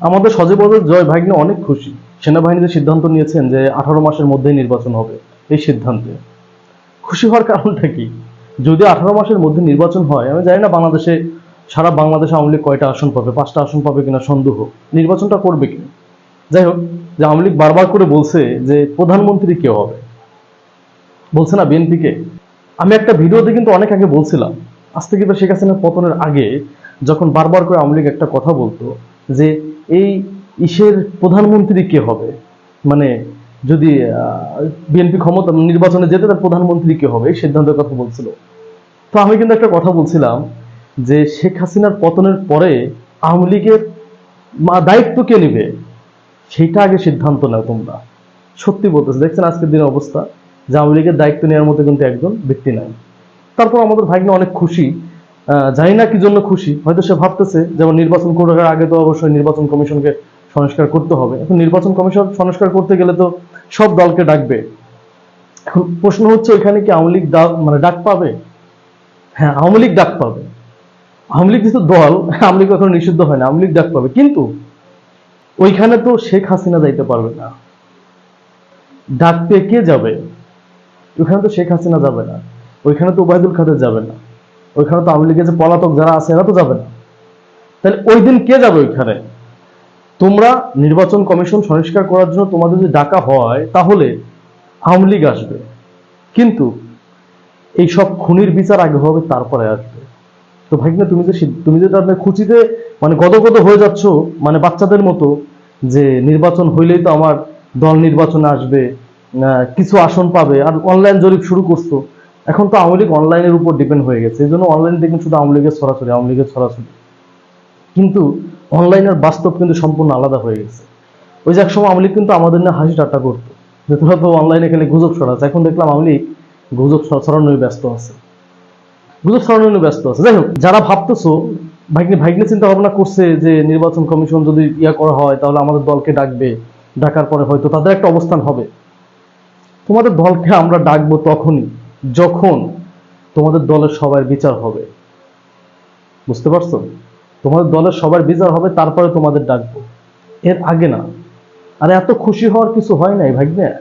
আমাদের সজীবদের জয় ভাগ্নে অনেক খুশি। সেনাবাহিনী যে সিদ্ধান্ত নিয়েছেন যে আঠারো মাসের মধ্যেই নির্বাচন হবে এই সিদ্ধান্তে। খুশি হওয়ার কারণটা কি? যদি আঠারো মাসের মধ্যে নির্বাচন হয়, আমি জানি না বাংলাদেশে, সারা বাংলাদেশে আওয়ামী লীগ কয়টা আসন পাবে, পাঁচটা আসন পাবে কিনা সন্দেহ। নির্বাচনটা করবে কি? যাই হোক, যে আওয়ামী লীগ বারবার করে বলছে যে প্রধানমন্ত্রী কে হবে? বলছে না বিএনপিকে আমি একটা ভিডিওতে কিন্তু অনেক আগে বলছিলাম, আজ থেকে শেখ হাসিনার পতনের আগে যখন বারবার করে আওয়ামী লীগ একটা কথা বলতো যে এই ইসের প্রধানমন্ত্রী কে হবে? মানে যদি বিএনপি ক্ষমতা নির্বাচনে যেতে তার প্রধানমন্ত্রী কে হবে? সিদ্ধান্তের কথা বলছিল। তো আমি কিন্তু একটা কথা বলছিলাম যে শেখ হাসিনার পতনের পরে আওয়ামী লীগের দায়িত্ব কে নেবে? সেইটা আগে সিদ্ধান্ত নাও তোমরা। সত্যি বলতেছে। দেখছেন আজকের দিনের অবস্থা? যে আওয়ামী লীগের দায়িত্ব নেওয়ার মতো কিন্তু একজন ব্যক্তি নাই। তারপর আমাদের ভাগ্নে অনেক খুশি। জানি না কি জন্য খুশি। হয়তো সে ভাবতেছে, যেমন নির্বাচন করার আগে তো অবশ্যই নির্বাচন কমিশনকে সংস্কার করতে হবে। এখন নির্বাচন কমিশন সংস্কার করতে গেলে তো সব দলকে ডাকবে। এখন প্রশ্ন হচ্ছে ওইখানে কি আওয়ামী লীগ ডাক মানে ডাক পাবে? হ্যাঁ আওয়ামী লীগ ডাক পাবে। আওয়ামী লীগ যেহেতু দল, আওয়ামী লীগ এখন নিষিদ্ধ হয় না, আওয়ামী লীগ ডাক পাবে। কিন্তু ওইখানে তো শেখ হাসিনা যাইতে পারবে না। ডাক পেয়ে কে যাবে? ওইখানে তো শেখ হাসিনা যাবে না। ওইখানে তো ওবায়দুল খাদের যাবে না। ওইখানে তো আওয়ামী লীগের যে পলাতক যারা আছে, এরা তো যাবে না। তাহলে ওই দিন কে যাবে ওইখানে? তোমরা নির্বাচন কমিশন সংস্কার করার জন্য তোমাদের যদি ডাকা হয়, তাহলে আওয়ামী লীগ আসবে। কিন্তু এই সব খুনির বিচার আগে হবে, তারপরে আসবে। তো ভাইগনা তুমি যে তুমি যে তাদের খুচিতে মানে গদগদ হয়ে যাচ্ছ মানে বাচ্চাদের মতো, যে নির্বাচন হইলেই তো আমার দল নির্বাচনে আসবে কিছু আসন পাবে, আর অনলাইন জরিপ শুরু করছ। এখন তো আওয়ামী লীগ অনলাইনের উপর ডিপেন্ড হয়ে গেছে এই জন্য অনলাইন দেখবেন শুধু আওয়ামী লীগের সরাসরি, আওয়ামী লীগের সরাসরি। কিন্তু অনলাইনের বাস্তব কিন্তু সম্পূর্ণ আলাদা হয়ে গেছে। ওই যে এক সময় আওয়ামী লীগ কিন্তু আমাদের না হাসি ঠাট্টা করতো, যে তোরা তো অনলাইনে খেলে গুজব ছড়াচ্ছে, এখন দেখলাম আওয়ামী লীগ গুজব ছ- ছড়ানোয় ব্যস্ত আছে। গুজব ছড়ানোয় ব্যস্ত আছে। যাই হোক, যারা ভাবতেছো, ভাগ্নে ভাগ্নে চিন্তা ভাবনা করছে যে নির্বাচন কমিশন যদি ইয়া করা হয়, তাহলে আমাদের দলকে ডাকবে। ডাকার পরে হয়তো তাদের একটা অবস্থান হবে। তোমাদের দলকে আমরা ডাকবো তখনই। যখন তোমাদের দলের সবার বিচার হবে, বুঝতে পারছ? তোমাদের দলের সবার বিচার হবে, তারপরে তোমাদের ডাকবো। এর আগে না। আরে এত খুশি হওয়ার কিছু হয় নাই, ভাগ্নে?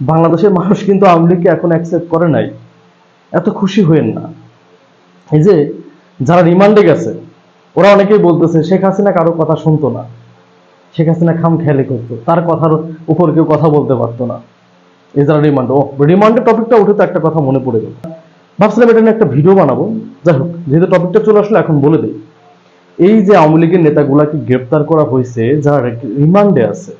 বাংলাদেশের মানুষ কিন্তু আওয়ামী লীগকে এখন অ্যাকসেপ্ট করে নাই। এত খুশি হয়েন না। এই যে যারা রিমান্ডে গেছে, ওরা অনেকেই বলতেছে, শেখ হাসিনা কারও কথা শুনতো না। শেখ হাসিনা খাম খেয়ালি করতো। তার কথার উপর কেউ কথা বলতে পারতো না। যারা রিমান্ড ও রিমান্ডের টপিকটা উঠে তো একটা কথা মনে পড়ে গেল। ভাবছিলাম এটা নিয়ে একটা ভিডিও বানাবো। যাই হোক, যেহেতু টপিকটা চলে আসলে, এখন বলে দিই। এই যে আওয়ামী লীগের নেতাগুলাকে গ্রেপ্তার করা হয়েছে, যারা রিমান্ডে আছে,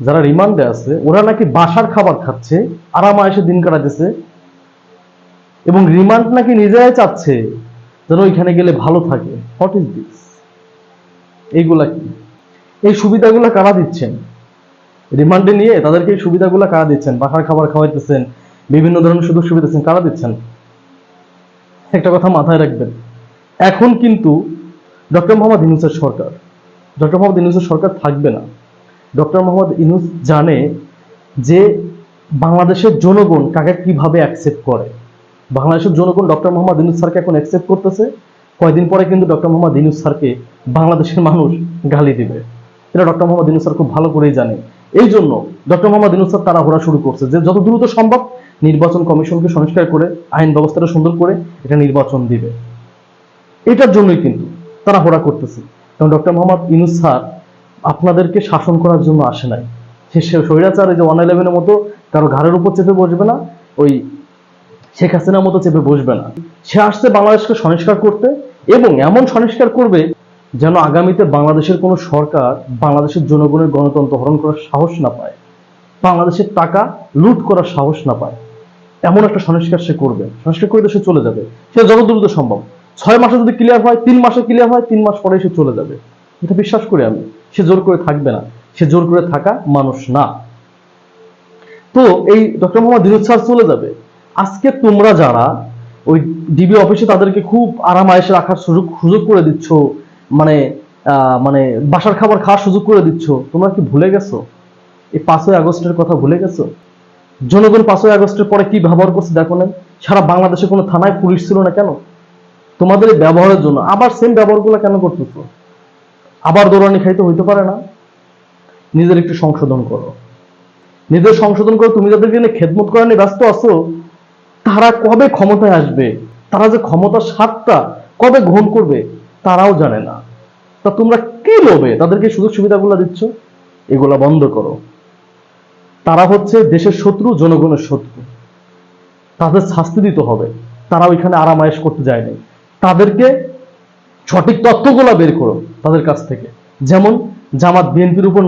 যারা রিমান্ডে আছে, ওরা নাকি বাসার খাবার খাচ্ছে, আরাম এসে দিন কাটাতেছে, এবং রিমান্ড নাকি নিজেরাই চাচ্ছে যেন ওইখানে গেলে ভালো থাকে। হোয়াট ইজ দিস এইগুলা কি? এই সুবিধাগুলো কারা দিচ্ছেন? রিমান্ডে নিয়ে তাদেরকে সুবিধাগুলো কারা দিচ্ছেন? বাসার খাবার খাওয়াইতেছেন, বিভিন্ন ধরনের সুযোগ সুবিধা দিচ্ছেন, কারা দিচ্ছেন? একটা কথা মাথায় রাখবেন। এখন কিন্তু ডক্টর মোহাম্মদ ইনুসের সরকার, ডক্টর মোহাম্মদ ইনুসের সরকার থাকবে না। ডক্টর মোহাম্মদ ইনুস জানে যে বাংলাদেশের জনগণ কাকে কীভাবে অ্যাকসেপ্ট করে। বাংলাদেশের জনগণ ডক্টর মোহাম্মদ ইনুস স্যারকে এখন অ্যাকসেপ্ট করতেছে। কয়দিন পরে কিন্তু ডক্টর মোহাম্মদ ইনুস স্যারকে বাংলাদেশের মানুষ গালি দিবে। এটা ডক্টর মোহাম্মদ ইনুস স্যার খুব ভালো করেই জানে। এই জন্য ডক্টর মোহাম্মদ ইনুস স্যার তারা শুরু করছে যে যত দ্রুত সম্ভব নির্বাচন কমিশনকে সংস্কার করে, আইন ব্যবস্থাটা সুন্দর করে এটা নির্বাচন দিবে। এটার জন্যই কিন্তু তারা হোড়া করতেছে। কারণ ডক্টর মোহাম্মদ ইনুস স্যার আপনাদেরকে শাসন করার জন্য আসে নাই। সে স্বৈরাচার যে ওয়ান ইলেভেনের মতো কারও ঘাড়ের উপর চেপে বসবে না, ওই শেখ হাসিনার মতো চেপে বসবে না। সে আসছে বাংলাদেশকে সংস্কার করতে এবং এমন সংস্কার করবে যেন আগামীতে বাংলাদেশের কোনো সরকার বাংলাদেশের জনগণের গণতন্ত্র হরণ করার সাহস না পায়, বাংলাদেশের টাকা লুট করার সাহস না পায়। এমন একটা সংস্কার সে করবে, সংস্কার করে সে চলে যাবে। সে যত দ্রুত সম্ভব। ছয় মাসে যদি ক্লিয়ার হয়, তিন মাসে ক্লিয়ার হয়, তিন মাস পরে সে চলে যাবে। এটা বিশ্বাস করি আমি। সে জোর করে থাকবে না। সে জোর করে থাকা মানুষ না। তো এই ডক্টর মোহাম্মদ দিনুজ স্যার চলে যাবে। আজকে তোমরা যারা ওই ডিবি অফিসে তাদেরকে খুব আরাম আয়েসে রাখার সুযোগ সুযোগ করে দিচ্ছ মানে মানে বাসার খাবার খাওয়ার সুযোগ করে দিচ্ছ। তোমরা কি ভুলে গেছো? এই পাঁচই আগস্টের কথা ভুলে গেছো? জনগণ পাঁচই আগস্টের পরে কি ব্যবহার করছে দেখো না? সারা বাংলাদেশে কোনো থানায় পুলিশ ছিল না কেন? তোমাদের ব্যবহারের জন্য আবার সেম ব্যবহারগুলো কেন করতেছো? আবার দৌড়ানি খাইতে হইতে পারে না? নিজের একটু সংশোধন করো। নিজের সংশোধন করো তুমি যাদেরকে নিয়ে খেদমত করা নিয়ে ব্যস্ত আছো, তারা কবে ক্ষমতায় আসবে? তারা যে ক্ষমতার স্বাদটা কবে গ্রহণ করবে? তারাও জানে না। তা তোমরা কি লোভে তাদেরকে সুযোগ সুবিধাগুলো দিচ্ছ? এগুলা বন্ধ করো। তারা হচ্ছে দেশের শত্রু, জনগণের শত্রু। তাদের শাস্তি দিতে হবে। তারা ওইখানে আরামায়েশ করতে যায়নি তাদেরকে সঠিক তথ্যগুলো বের করো তাদের কাছ থেকে। যেমন জামাত বিএনপির উপর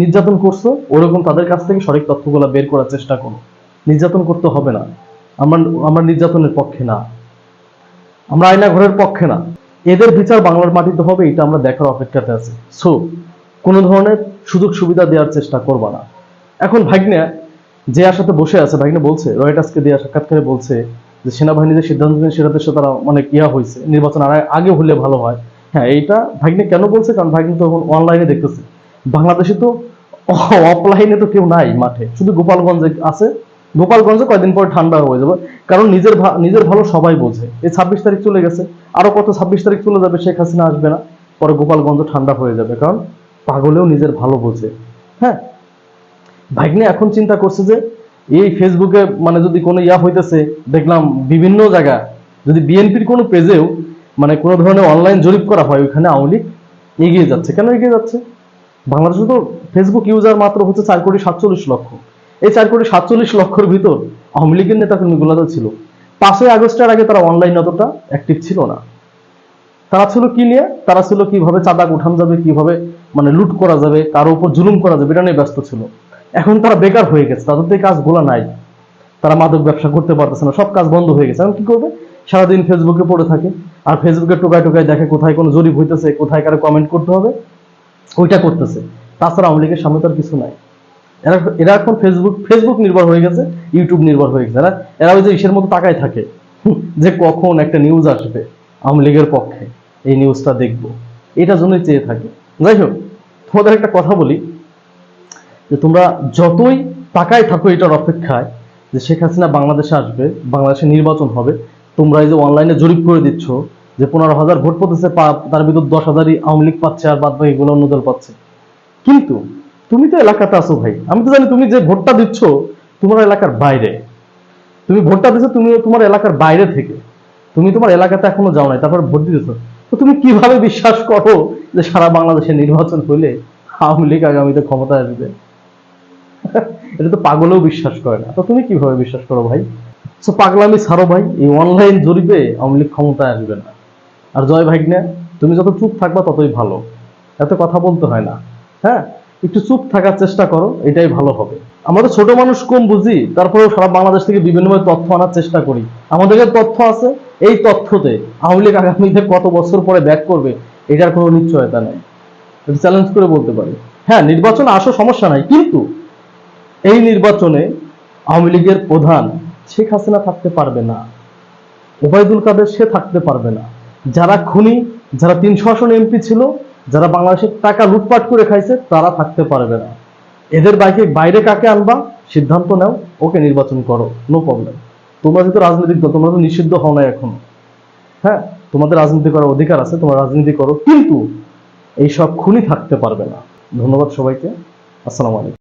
নির্যাতন করছ, ওরকম তাদের কাছ থেকে সঠিক তথ্যগুলো বের করার চেষ্টা করো। নির্যাতন করতে হবে না। আমরা আমরা নির্যাতনের পক্ষে না। আমরা আয়না ঘরের পক্ষে না। এদের বিচার বাংলার মাটিতে হবে, এটা আমরা দেখার অপেক্ষাতে আছি। সো কোনো ধরনের সুযোগ সুবিধা দেওয়ার চেষ্টা করবা না। এখন ভাগ্নে যে আশাতে বসে আছে, ভাগ্নে বলছে রয়টার্সকে দেওয়া সাক্ষাৎকারে বলছে যে সেনাবাহিনী যে সিদ্ধান্ত নেন সেটাতে সে তারা অনেক ইয়া হয়েছে, নির্বাচন আর আগে হলে ভালো হয়। হ্যাঁ এইটা ভাগ্নে কেন বলছে? কারণ ভাগ্নে তো এখন অনলাইনে দেখতেছে। বাংলাদেশে তো অফলাইনে তো কেউ নাই মাঠে। শুধু গোপালগঞ্জে আছে গোপালগঞ্জে কয়েকদিন পর ঠান্ডা হয়ে যাবে। কারণ নিজের নিজের ভালো সবাই বোঝে। এই ছাব্বিশ তারিখ চলে গেছে। আরও কত ছাব্বিশ তারিখ চলে যাবে শেখ হাসিনা আসবে না? পরে গোপালগঞ্জ ঠান্ডা হয়ে যাবে। কারণ পাগলেও নিজের ভালো বোঝে। হ্যাঁ? ভাগ্নে এখন চিন্তা করছে যে, এই ফেসবুকে মানে যদি কোনো ইয়া হইতেছে, দেখলাম বিভিন্ন জায়গা যদি বিএনপির কোনো পেজেও মানে কোনো ধরনের অনলাইন জরিপ করা হয়, ওইখানে আওয়ামী এগিয়ে যাচ্ছে। কেন এগিয়ে যাচ্ছে? বাংলাদেশে তো ফেসবুক ইউজার মাত্র হচ্ছে চার কোটি সাতচল্লিশ লক্ষ। এই চার কোটি সাতচল্লিশ লক্ষর ভিতর আওয়ামী লীগের নেতাকর্মীগুলো তো ছিল। পাঁচই আগস্টের আগে তারা অনলাইন অতটা অ্যাক্টিভ ছিল না। তারা ছিল কি নিয়ে? তারা ছিল কীভাবে চাঁদা উঠান যাবে, কীভাবে মানে লুট করা যাবে, কারও উপর জুলুম করা যাবে, এটা নিয়ে ব্যস্ত ছিল। এখন তারা বেকার হয়ে গেছে, তাদের তো কাজগুলো নাই। তারা মাদক ব্যবসা করতে পারতেছে না, সব কাজ বন্ধ হয়ে গেছে। এখন কি করবে? সারাদিন ফেসবুকে পড়ে থাকে। আর ফেসবুকে টোকায় টোকায় দেখে কোথায় কোনো জরিপ হইতেছে, কোথায় কারও কমেন্ট করতে হবে, ওইটা করতেছে। তাছাড়া আওয়ামী লীগের সামনে তার কিছু নাই। এরা এরা এখন ফেসবুক ফেসবুক নির্ভর হয়ে গেছে ইউটিউব নির্ভর হয়ে গেছে। এরা এরা ওই যে ইসের মতো তাকায় থাকে। যে কখন একটা নিউজ আসবে আওয়ামী লীগের পক্ষে, এই নিউজটা দেখব। এটার জন্যই চেয়ে থাকে। যাই হোক, তোমাদের একটা কথা বলি, যে তোমরা যতই তাকায় থাকো এটার অপেক্ষায়, যে শেখ হাসিনা বাংলাদেশে আসবে, বাংলাদেশে নির্বাচন হবে, তোমরা এই যে অনলাইনে জরিপ করে দিচ্ছ, যে পনেরো হাজার ভোট পড়তেছে তার ভিতর দশ হাজারই আওয়ামী লীগ পাচ্ছে আর বাদ বাকিগুলো অন্য দল পাচ্ছে। কিন্তু তুমি তো এলাকাতে আছো ভাই। আমি তো জানি তুমি যে ভোটটা দিচ্ছ, তোমার এলাকার বাইরে। তুমি ভোটটা দিচ্ছ, তুমি তোমার এলাকার বাইরে থেকে। তুমি তোমার এলাকাতে এখনও যাও নাই, তারপর ভোট দিতেছো। তো তুমি কীভাবে বিশ্বাস করো যে সারা বাংলাদেশে নির্বাচন হলে আওয়ামী লীগ আগামীতে ক্ষমতায় আসবে? এটা তো পাগলেও বিশ্বাস করে না। তো তুমি কীভাবে বিশ্বাস করো ভাই? তো পাগলামি ছাড়ো ভাই, এই অনলাইন জরিপে আওয়ামী লীগ ক্ষমতায় আসবে না। আর জয় ভাগ্নে, তুমি যত চুপ থাকবা ততই ভালো। এত কথা বলতে হয় না। হ্যাঁ? একটু চুপ থাকার চেষ্টা করো, এটাই ভালো হবে। আমাদের ছোট মানুষ কম বুঝি, তারপরেও সারা বাংলাদেশ থেকে বিভিন্নভাবে তথ্য আনার চেষ্টা করি। আমাদের তথ্য আছে, এই তথ্যতে আওয়ামী লীগ আগামীতে কত বছর পরে ব্যাক করবে, এটার কোনো নিশ্চয়তা নেই। চ্যালেঞ্জ করে বলতে পারি। হ্যাঁ নির্বাচন আসো, সমস্যা নাই, কিন্তু এই নির্বাচনে আওয়ামী লীগের প্রধান শেখ হাসিনা থাকতে পারবে না, ওবায়দুল কাদের সে থাকতে পারবে না। যারা খুনি, যারা তিনশো আসন এমপি ছিল যারা বাংলাদেশের টাকা লুটপাট করে খাইছে, তারা থাকতে পারবে না। এদের বাইকে বাইরে কাকে আনবা, সিদ্ধান্ত নাও, ওকে নির্বাচন করো নো প্রবলেম তোমরা যেহেতু রাজনৈতিক দল, তোমরা তো নিষিদ্ধ হও না এখন। হ্যাঁ তোমাদের রাজনীতি করার অধিকার আছে, তোমরা রাজনীতি করো, কিন্তু এইসব খুনি থাকতে পারবে না। ধন্যবাদ সবাইকে। আসসালামু আলাইকুম।